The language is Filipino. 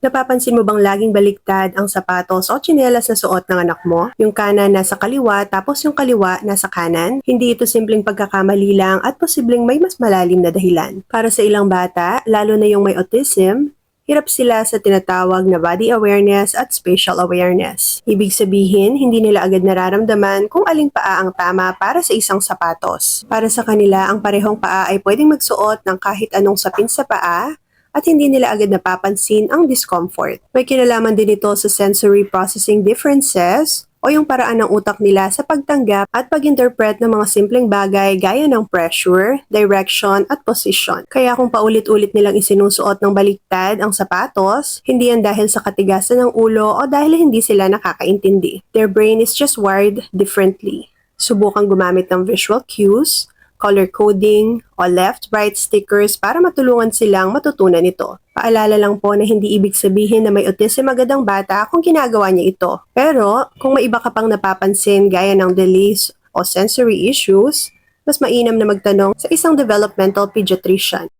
Napapansin mo bang laging baliktad ang sapatos o tsinelas na suot ng anak mo? Yung kanan nasa kaliwa tapos yung kaliwa nasa kanan? Hindi ito simpleng pagkakamali lang at posibleng may mas malalim na dahilan. Para sa ilang bata, lalo na yung may autism, hirap sila sa tinatawag na body awareness at spatial awareness. Ibig sabihin, hindi nila agad nararamdaman kung aling paa ang tama para sa isang sapatos. Para sa kanila, ang parehong paa ay pwedeng magsuot ng kahit anong sapin sa paa at hindi nila agad napapansin ang discomfort. May kinalaman din ito sa sensory processing differences o yung paraan ng utak nila sa pagtanggap at pag-interpret ng mga simpleng bagay gaya ng pressure, direction, at position. Kaya kung paulit-ulit nilang isinusuot ng baliktad ang sapatos, hindi yan dahil sa katigasan ng ulo o dahil hindi sila nakakaintindi. Their brain is just wired differently. Subukan gumamit ng visual cues, color coding, o left-right stickers para matulungan silang matutunan ito. Paalala lang po na hindi ibig sabihin na may autism agad ang bata kung ginagawa niya ito. Pero kung may iba ka pang napapansin gaya ng delays o sensory issues, mas mainam na magtanong sa isang developmental pediatrician.